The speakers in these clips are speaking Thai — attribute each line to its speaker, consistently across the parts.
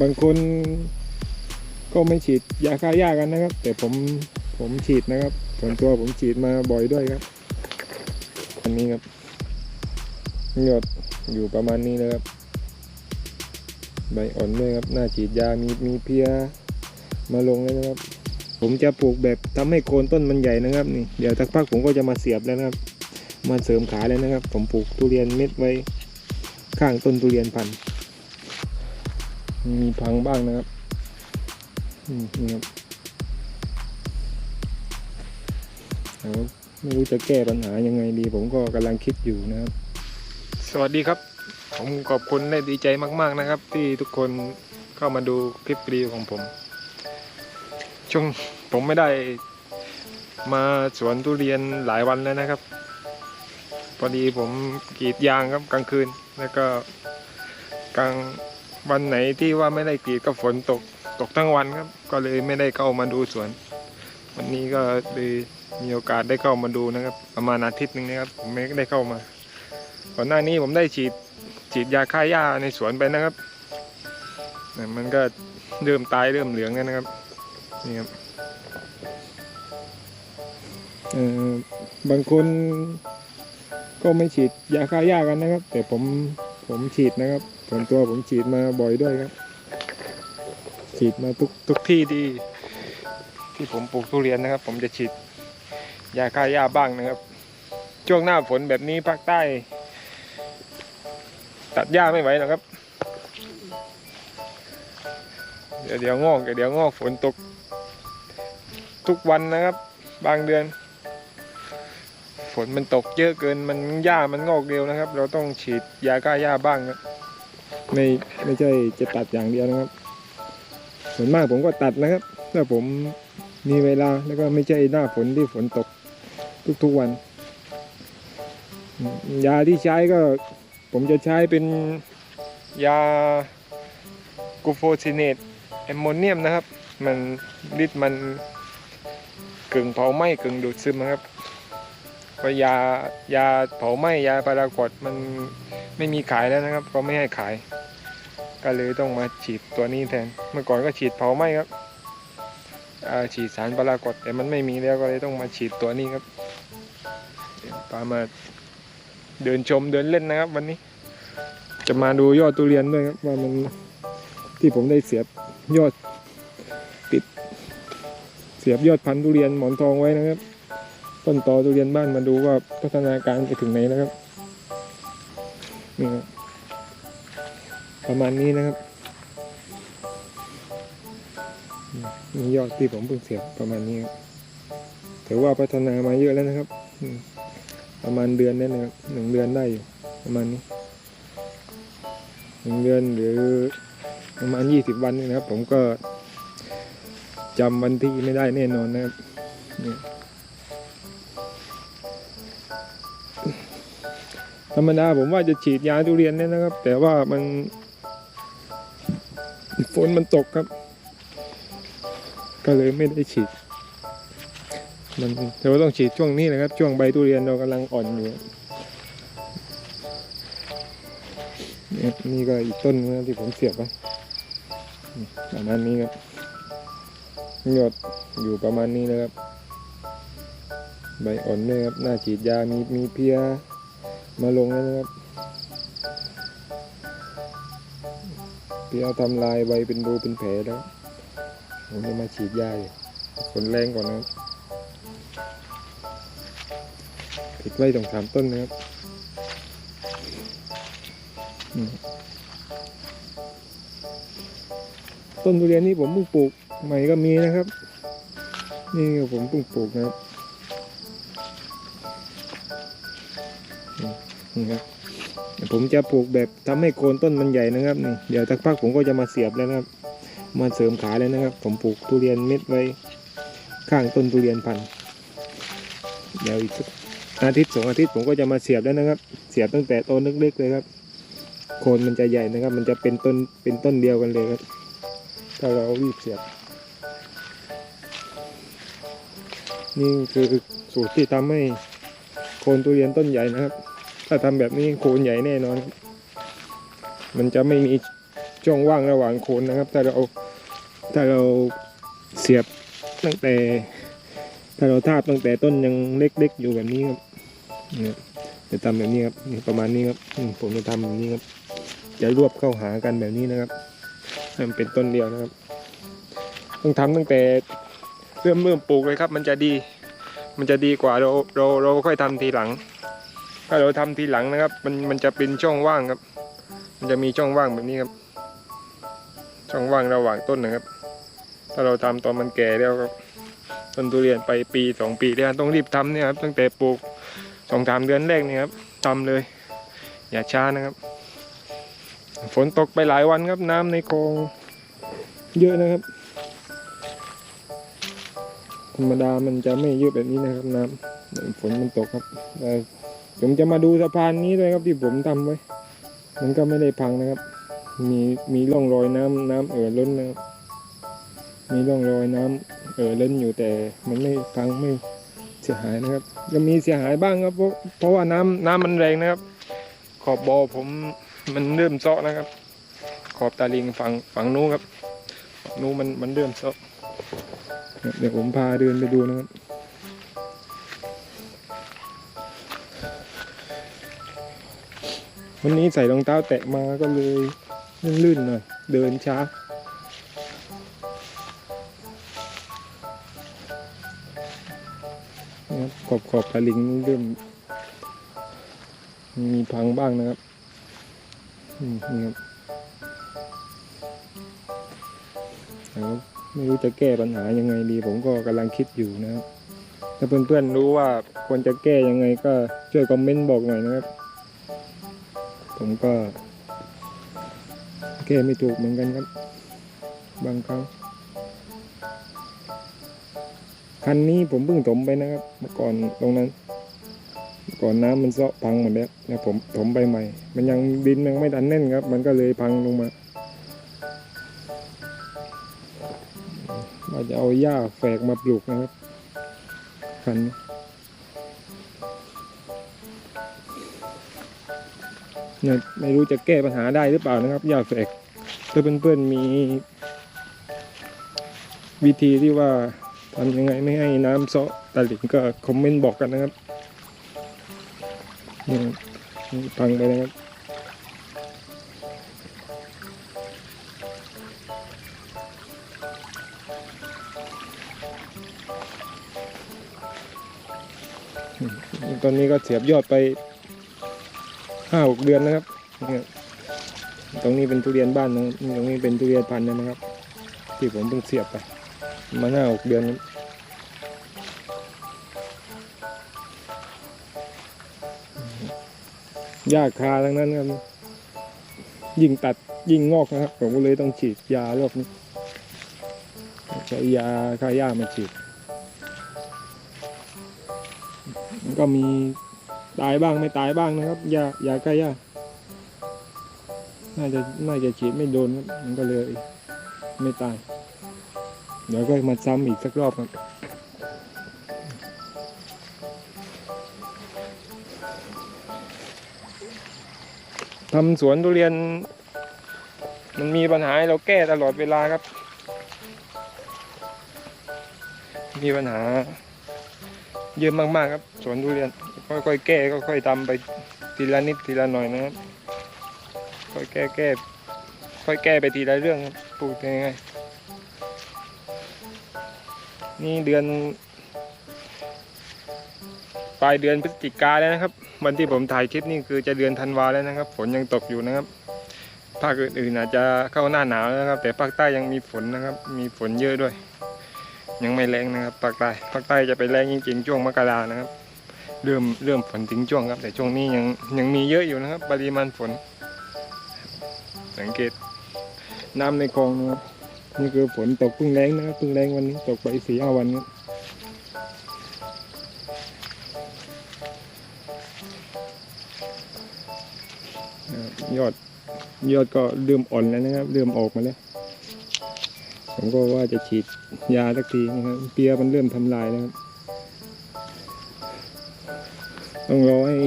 Speaker 1: บางคนก็ไม่ฉีดยาฆ่าหญ้ากันนะครับ แต่ผมผมฉีดนะครับส่วนตัวผมฉีดมาบ่อยด้วยครับ อันนี้ครับยอดอยู่ประมาณนี้นะครับ ใบอ่อนด้วยครับหน้าฉีดยามีมีเพียมาลงแล้วนะครับ ผมจะปลูกแบบทำให้โคนต้นมันใหญ่นะครับนี่เดี๋ยวสักพักผมก็จะมาเสียบแล้วนะครับ มาเสริมขาเลยนะครับ ผมปลูกทุเรียนเม็ดไว้ข้างต้นทุเรียนพันธุ์ มีพังบ้างนะครับอืมนี่ครับเอาไม่รู้จะแก้ปัญหายังไงดี ผมก็กำลังคิดอยู่นะครับ สวัสดีครับ ผมขอบคุณและดีใจมาก ๆนะครับ ที่ทุกคนเข้ามาดูคลิปรีวิวของผมช่วงผมไม่ได้มาสวนทุเรียนหลายวันแล้วนะครับ พอดีผมกรีดยางครับกลางคืนแล้วก็กลาง วันไหนที่ว่าไม่ได้กรีดก็ฝนตกตกทั้งวันครับ ก็เลยไม่ได้เข้ามาดูสวน วันนี้ก็เลยมีโอกาสได้เข้ามาดูนะครับ ประมาณอาทิตย์หนึงนะครับผมไม่ได้เข้ามาก่อนหน้านี้ผมได้ฉีดฉีดยาฆ่าหญ้าในสวนไปนะครับแต่มันก็เริ่มตายเริ่มเหลืองแล้วนะครับนี่ครับเอ่อบางคนก็ไม่ฉีดยาฆ่าหญ้ากันนะครับ แต่ผมผมฉีดนะครับ ส่วนตัวผมฉีดมาบ่อยด้วยครับ ฉีดมาทุกทุกที่ที่ที่ผมปลูกทุเรียนนะครับ ผมจะฉีดยาฆ่าหญ้าบ้างนะครับ ช่วงหน้าฝนแบบนี้ภาคใต้ ตัดหญ้าไม่ไหวหรอกครับ เดี๋ยวเดี๋ยวงอกเดี๋ยวงอกฝนตก ทุกวันนะครับ บางเดือน ฝนมันตกเยอะเกินมันหญ้ามันงอกเร็วนะครับ เราต้องฉีดยาฆ่าหญ้าบ้างครับ ไม่ไม่ใช่จะตัดอย่างเดียวนะครับ ส่วนมากผมก็ตัดนะครับ ถ้าผมมีเวลาแล้วก็ไม่ใช่หน้าฝนที่ฝนตกทุกๆวัน ยาที่ใช้ก็ผมจะใช้เป็นยากูโฟซิเนตแอมโมเนียมนะครับ มันฤทธิ์มันกึ่งเผาไหม้กึ่งดูดซึมนะครับ พราะยายาเผาไหม้ยาพารากอดมันไม่มีขายแล้วนะครับเขาไม่ให้ขาย ก็เลยต้องมาฉีดตัวนี้แทน เมื่อก่อนก็ฉีดเผาไหม้ครับฉีดสารพารากอดแต่มันไม่มีแล้วก็เลยต้องมาฉีดตัวนี้ครับปามาเดินชมเดินเล่นนะครับ วันนี้ จะมาดูยอดทุเรียนด้วยครับว่ามันที่ผมได้เสียบยอดติด เสียบยอดพันธุเรียนหมอนทองไว้นะครับ ต้นตอทุเรียนบ้านมาดูว่าพัฒนาการไปถึงไหนนะครับนี่ประมาณนี้นะครับนี่ยอดที่ผมเพิ่งเสียบประมาณนี้ถือว่าพัฒนามาเยอะแล้วนะครับประมาณเดือนได้นะครับหนึ่งเดือนได้อยู่ประมาณนี้หนึ่งเดือนหรือประมาณยี่สิบวันนี่นะครับ ผมก็จำวันที่ไม่ได้แน่นอนนะครับ ธรรมดาผมว่าจะฉีดยาทุเรียนเนี่ยนะครับ แต่ว่ามันฝนมันตกครับ ก็เลยไม่ได้ฉีด มันเราต้องฉีดช่วงนี้นะครับ ช่วงใบทุเรียนเรากำลังอ่อนอยู่นี่ก็อีกต้นนึงนะที่ผมเสียบไว้ประมาณนี้ครับยอดอยู่ประมาณนี้นะครับ ใบอ่อนด้วยครับหน้าฉีดยามีมีเพีย มาลงแล้วนะครับเพลียทำลายใบเป็นรูเป็นแผลแล้วผมจะมาฉีดยายฝนแรงก่อนนะครับติดไว้ตรงสามต้นนะครับต้นทุเรียนนี่ผมเพิ่งปลูกใหม่ก็มีนะครับ นี่ผมเพิ่งปลูกนะครับ นี่ครับผมจะปลูกแบบทำให้โคนต้นมันใหญ่นะครับนี่เดี๋ยวสักพักผมก็จะมาเสียบแล้วนะครับ มาเสริมขาเลยนะครับ ผมปลูกทุเรียนเม็ดไว้ข้างต้นทุเรียนพันธุ์เดี๋ยวอีกอาทิตย์สองอาทิตย์ผมก็จะมาเสียบแล้วนะครับ เสียบตั้งแต่ต้นเล็กๆเลยครับ โคนมันจะใหญ่นะครับ มันจะเป็นต้นเป็นต้นเดียวกันเลยครับ ถ้าเรารีบเสียบ นี่คือสูตรที่ทำให้โคนทุเรียนต้นใหญ่นะครับ ถ้าทำแบบนี้โคนใหญ่แน่นอน มันจะไม่มีช่องว่างระหว่างโคนนะครับ ถ้าเราถ้าเราเสียบตั้งแต่ ถ้าเราทาบตั้งแต่ต้นยังเล็กๆอยู่แบบนี้ครับเนี่ยจะทำแบบนี้ครับประมาณนี้ครับผมจะทำแบบนี้ครับ จะรวบเข้าหากันแบบนี้นะครับให้มันเป็นต้นเดียวนะครับ ต้องทำตั้งแต่เริ่มเริ่มปลูกเลยครับ มันจะดี มันจะดีกว่าเราเราเราค่อยทำทีหลัง ถ้าเราทำทีหลังนะครับ มันมันจะเป็นช่องว่างครับ มันจะมีช่องว่างแบบนี้ครับ ช่องว่างระหว่างต้นนะครับ ถ้าเราทำตอนมันแก่แล้วครับต้นทุเรียนไปปีสองปีแล้วต้องรีบทำเนี่ยครับตั้งแต่ปลูกสองสามเดือนแรกเนี่ยครับทำเลย อย่าช้านะครับ ฝนตกไปหลายวันครับน้ำในคลองเยอะนะครับธรรมดามันจะไม่เยอะแบบนี้นะครับ น้ำฝนมันตกครับ ผมจะมาดูสะพานนี้ด้วยครับที่ผมทำไว้ มันก็ไม่ได้พังนะครับ มีมีร่องรอยน้ำน้ำเอ่อล้นนะครับ มีร่องรอยน้ำเอ่อล้นอยู่แต่มันไม่พังไม่เสียหายนะครับจะมีเสียหายบ้างครับ เพราะเพราะว่าน้ำน้ำมันแรงนะครับ ขอบบอผมมันเริ่มเซาะนะครับ ขอบตาลิงฝั่งฝั่งนู้นครับฝั่งนู้นมันมันเริ่มเซาะเดี๋ยวผมพาเดินไปดูนะครับ วันนี้ใส่รองเท้าแตะมาก็เลยลื่นๆหน่อย เดินช้านะครับขอบขอบตะลิงเริ่มมีพังบ้างนะครับนี่ครับแต่ว่าไม่รู้จะแก้ปัญหายังไงดี ผมก็กำลังคิดอยู่นะครับ ถ้าเพื่อนๆรู้ว่าควรจะแก้ยังไงก็ช่วยคอมเมนต์บอกหน่อยนะครับ ผมก็แก้ไม่ถูกเหมือนกันครับ บางครั้งคันนี้ผมเพิ่งถมไปนะครับ เมื่อก่อนตรงนั้น ก่อนน้ำมันเซาะพังหมดแล้วนะผมถมไปใหม่ มันยังดินยังไม่ดันแน่นครับ มันก็เลยพังลงมาเราจะเอาหญ้าแฝกมาปลูกนะครับคันนี้ ไม่รู้จะแก้ปัญหาได้หรือเปล่านะครับหญ้าแฝกถ้าเพื่อนๆมี วิธีที่ว่าทำยังไงไม่ให้น้ำเซาะตะหลิ่งก็คอมเมนต์บอกกันนะครับนี่นี่พังไปนะครับตอนนี้ก็เสียบยอดไป ห้าหกเดือนนะครับตรงนี้เป็นทุเรียนบ้านนะครับตรงนี้เป็นทุเรียนพันธุ์นะครับ ที่ผมเพิ่งเสียบไปมาห้าหกเดือนครับยากคาทั้งนั้นครับยิ่งตัดยิ่งงอกนะครับ ผมก็เลยต้องฉีดยารอบนี้ใช้ยาฆ่าหญ้ามาฉีดก็มี ตายบ้างไม่ตายบ้างนะครับยายาฆ่าหญ้าน่าจะน่าจะฉีดไม่โดนครับมันก็เลย ไม่ตาย เดี๋ยวก็มาซ้ำอีกสักรอบครับทำสวนทุเรียน มันมีปัญหาให้เราแก้ตลอดเวลาครับ มีปัญหา เยอะมากๆครับ สวนทุเรียน ค่อยๆแก้ค่อยๆทำไปทีละนิดทีละหน่อยนะครับ ค่อยแก้แก้ค่อยแก้ไปทีละเรื่องครับพูดง่ายๆนี่เดือนปลายเดือนพฤศจิกาแล้วนะครับ วันที่ผมถ่ายคลิปนี่คือจะเดือนธันวาแล้วนะครับ ฝนยังตกอยู่นะครับ ภาคอื่นๆอาจจะเข้าหน้าหนาวแล้วนะครับ แต่ภาคใต้ยังมีฝนนะครับ มีฝนเยอะด้วย ยังไม่แรงนะครับภาคใต้ภาคใต้จะไปแรงจริงๆช่วงมกรานะครับ เริ่มเริ่มฝนทิ้งช่วงครับ แต่ช่วงนี้ยังยังมีเยอะอยู่นะครับ ปริมาณฝน สังเกตน้ำในคลองนะครับนี่คือฝนตกเพิ่งแรงนะครับเพิ่งแรงวันนี้ตกไปสี่ห้าวันครับยอดยอดก็เริ่มอ่อนแล้วนะครับเริ่มออกมาแล้ว ผมก็ว่าจะฉีดยาสักทีนะครับ เปียมันเริ่มทำลายแล้วครับต้องรอให้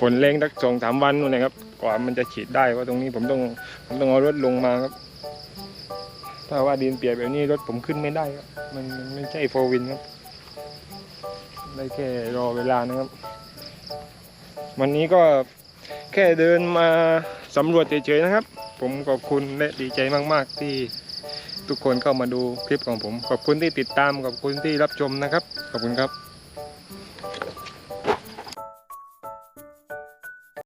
Speaker 1: ฝนแรงสักสองสามวันนู่นนะครับ กว่ามันจะฉีดได้ว่าตรงนี้ผมต้องผมต้องเอารถลงมาครับ ถ้าว่าดินเปียกแบบนี้รถผมขึ้นไม่ได้ครับ มันไม่ใช่โฟวินครับ ได้แค่รอเวลานะครับ วันนี้ก็แค่เดินมาสำรวจเฉยๆนะครับ ผมขอบคุณและดีใจมาก ๆ ที่ ทุกคนเข้ามาดูคลิปของผม ขอบคุณที่ติดตามขอบคุณที่รับชมนะครับ ขอบคุณครับ